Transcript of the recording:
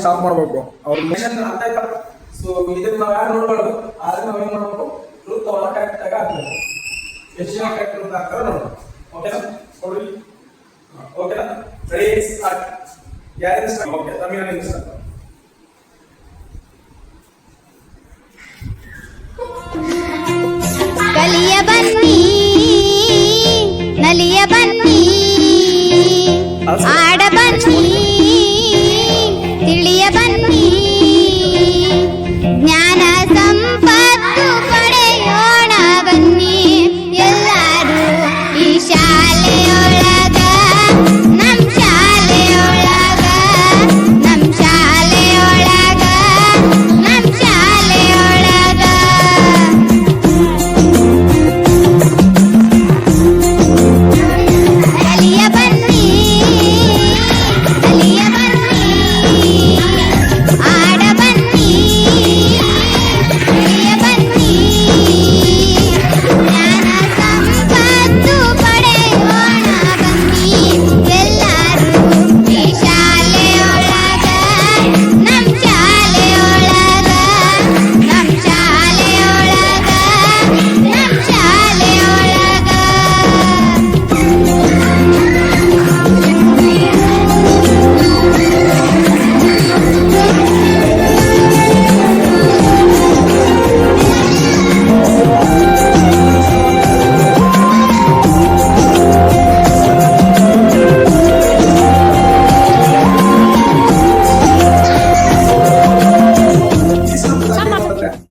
Stop ಮಾಡ್ಬೇಕು ಅವ್ರ mission so ಇದನ್ನ ನಾವು ಯಾರು ನೋಡ್ಬಾರ್ದು ಆದ್ರೆ ನಾವ್ ಏನ್ ಮಾಡ್ಬೇಕು? ಟ್ರೂತ್ ಅವ್ರ ಕರೆಕ್ಟ್ ಆಗಿ ಹಾಕ್ಬೇಕು. ಎಷ್ಟು ಜನ ಕರೆಕ್ಟ್ ಟ್ರೂತ್ ಹಾಕ್ತಾರೋ ನೋಡ್ಬೇಕು ಓಕೆನಾ ಕೊಡ್ರಿ. ಓಕೆನಾ ರೆಡಿ ಸ್ಟಾರ್ಟ್ ಯಾರು start okay Tamil start Happy.